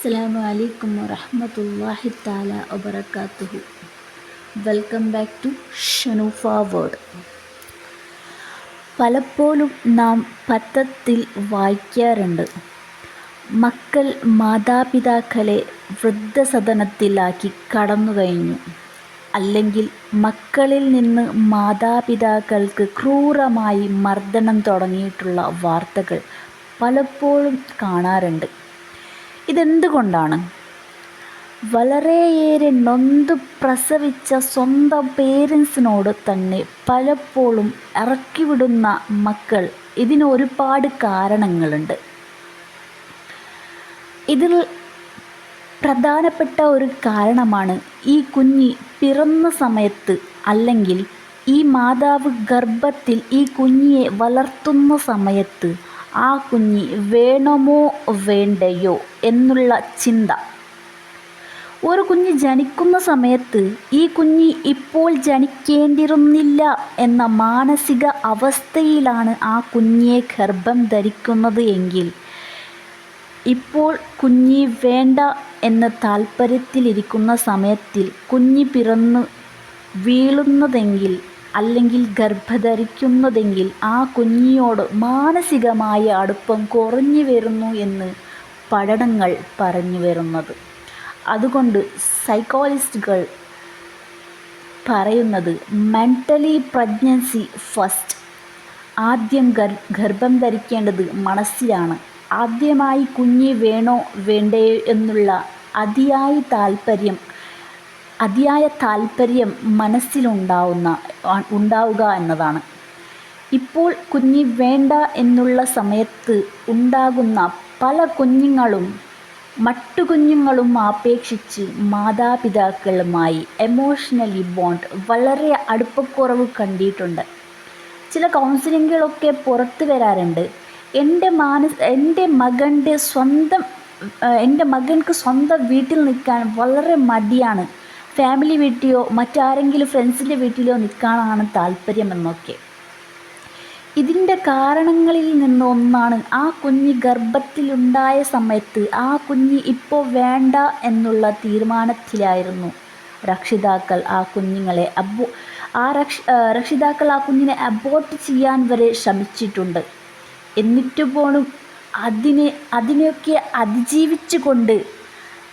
അസ്സാം വലൈക്കും വറഹമത്തല്ലാഹി താല വബർക്കാത്തുഹു welcome back to Shanoofa word പലപ്പോഴും നാം പത്രത്തിൽ വായിക്കാറുണ്ട്. മക്കൾ മാതാപിതാക്കളെ വൃദ്ധസദനത്തിലാക്കി കടന്നു കഴിഞ്ഞു. അല്ലെങ്കിൽ മക്കളിൽ നിന്ന് മാതാപിതാക്കൾക്ക് ക്രൂരമായി മർദ്ദനം തുടങ്ങിയിട്ടുള്ള വാർത്തകൾ പലപ്പോഴും കാണാറുണ്ട്. ഇതെന്തുകൊണ്ടാണ്? വളരെയേറെ നൊന്ത് പ്രസവിച്ച സ്വന്തം പേരൻസിനോട് തന്നെ പലപ്പോഴും ഇറക്കിവിടുന്ന മക്കൾ ഇതിന് ഒരുപാട് കാരണങ്ങളുണ്ട്. ഇതിൽ പ്രധാനപ്പെട്ട ഒരു കാരണമാണ് ഈ കുഞ്ഞി പിറന്ന സമയത്ത് അല്ലെങ്കിൽ ഈ മാതാവ് ഗർഭത്തിൽ ഈ കുഞ്ഞിയെ വളർത്തുന്ന സമയത്ത് ആ കുഞ്ഞി വേണമോ വേണ്ടയോ എന്നുള്ള ചിന്ത. ഒരു കുഞ്ഞ് ജനിക്കുന്ന സമയത്ത് ഈ കുഞ്ഞി ഇപ്പോൾ ജനിക്കേണ്ടിരുന്നില്ല എന്ന മാനസിക അവസ്ഥയിലാണ് ആ കുഞ്ഞിയെ ഗർഭം ധരിക്കുന്നത് എങ്കിൽ. ഇപ്പോൾ കുഞ്ഞി വേണ്ട എന്ന താല്പര്യത്തിലിരിക്കുന്ന സമയത്തിൽ കുഞ്ഞി പിറന്ന് വീഴുന്നതെങ്കിൽ അല്ലെങ്കിൽ ഗർഭധരിക്കുന്നതെങ്കിൽ ആ കുഞ്ഞിയോട് മാനസികമായ അടുപ്പം കുറഞ്ഞു വരുന്നു എന്ന് പഠനങ്ങൾ പറഞ്ഞു വരുന്നത്. അതുകൊണ്ട് സൈക്കോളജിസ്റ്റുകൾ പറയുന്നത് മെന്റലി പ്രഗ്നൻസി ഫസ്റ്റ് ആദ്യം ഗർഭം ധരിക്കേണ്ടത് മനസ്സിലാണ്. ആദ്യമായി കുഞ്ഞ് വേണോ വേണ്ടേ എന്നുള്ള അതിയായ താല്പര്യം അതിയായ താല്പര്യം മനസ്സിലുണ്ടാവുന്ന ഉണ്ടാവുക എന്നതാണ്. ഇപ്പോൾ കുഞ്ഞി വേണ്ട എന്നുള്ള സമയത്ത് ഉണ്ടാകുന്ന പല കുഞ്ഞുങ്ങളും മറ്റു കുഞ്ഞുങ്ങളും അപേക്ഷിച്ച് മാതാപിതാക്കളുമായി എമോഷണലി ബോണ്ട് വളരെ അടുപ്പക്കുറവ് കണ്ടിട്ടുണ്ട്. ചില കൗൺസിലിങ്ങുകളൊക്കെ പുറത്തു വരാറുണ്ട്. എന്റെ മാനസ് എന്റെ മകന്റെ സ്വന്തം എന്റെ മകൻക്ക് സ്വന്തം വീട്ടിൽ നിൽക്കാൻ വളരെ മടിയാണ്. ഫാമിലി വീട്ടിലോ മറ്റാരെങ്കിലും ഫ്രണ്ട്സിന്റെ വീട്ടിലോ നിൽക്കാനാണ് താല്പര്യമെന്നൊക്കെ. ഇതിന്റെ കാരണങ്ങളിൽ നിന്നൊന്നാണ് ആ കുഞ്ഞ് ഗർഭത്തിലുണ്ടായ സമയത്ത് ആ കുഞ്ഞ് ഇപ്പോൾ വേണ്ട എന്നുള്ള തീരുമാനത്തിലായിരുന്നു. രക്ഷിതാക്കൾ ആ കുഞ്ഞുങ്ങളെ അബോ ആ രക്ഷ രക്ഷിതാക്കൾ ആ കുഞ്ഞിനെ അബോർട്ട് ചെയ്യാൻ വരെ ശ്രമിച്ചിട്ടുണ്ട്. എന്നിട്ട് പോലും അതിനെ അതിനെയൊക്കെ അതിജീവിച്ചുകൊണ്ട്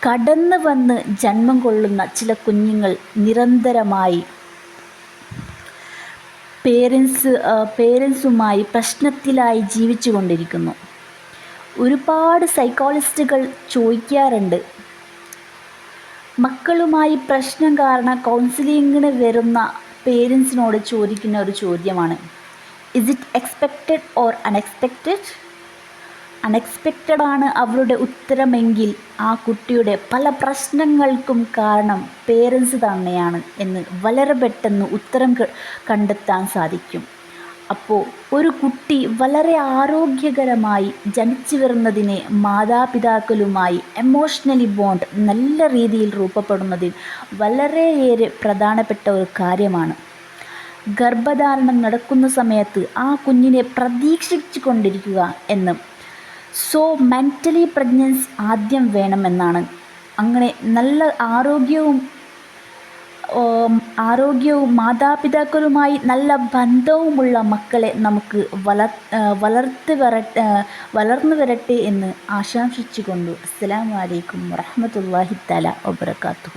കടന്നു വന്ന് ജന്മം കൊള്ളുന്ന ചില കുഞ്ഞുങ്ങൾ നിരന്തരമായി പേരൻസ് പേരൻസുമായി പ്രശ്നത്തിലായി ജീവിച്ചു കൊണ്ടിരിക്കുന്നു ഒരുപാട് സൈക്കോളജിസ്റ്റുകൾ ചോദിക്കാറുണ്ട് മക്കളുമായി പ്രശ്നം കാരണം കൗൺസിലിങ്ങിന് വരുന്ന പേരൻസിനോട് ചോദിക്കുന്ന ഒരു ചോദ്യമാണ് is it expected or unexpected unexpected ആണ് അവരുടെ ഉത്തരമെങ്കിൽ ആ കുട്ടിയുടെ പല പ്രശ്നങ്ങൾക്കും കാരണം പേരൻസ് തന്നെയാണ് എന്ന് വളരെ പെട്ടെന്ന് ഉത്തരം കണ്ടെത്താൻ സാധിക്കും. അപ്പോൾ ഒരു കുട്ടി വളരെ ആരോഗ്യകരമായി ജനിച്ചു വരുന്നതിനെ മാതാപിതാക്കളുമായി എമോഷണലി ബോണ്ട് നല്ല രീതിയിൽ രൂപപ്പെടുന്നതിൽ വളരെയേറെ പ്രധാനപ്പെട്ട ഒരു കാര്യമാണ്. ഗർഭധാരണം നടക്കുന്ന സമയത്ത് ആ കുഞ്ഞിനെ പ്രതീക്ഷിച്ചു കൊണ്ടിരിക്കുക എന്നും സോ മെന്റലി പ്രഗ്നൻസ് ആദ്യം വേണമെന്നാണ്. അങ്ങനെ നല്ല ആരോഗ്യവും ആരോഗ്യവും മാതാപിതാക്കളുമായി നല്ല ബന്ധവുമുള്ള മക്കളെ നമുക്ക് വളർ വളർത്ത് വരട്ടെ വളർന്നു വരട്ടെ എന്ന് ആശംസിച്ചുകൊണ്ട് അസ്സാം വലൈക്കും വറഹമത്തല്ലാഹി തല വബർക്കാത്തു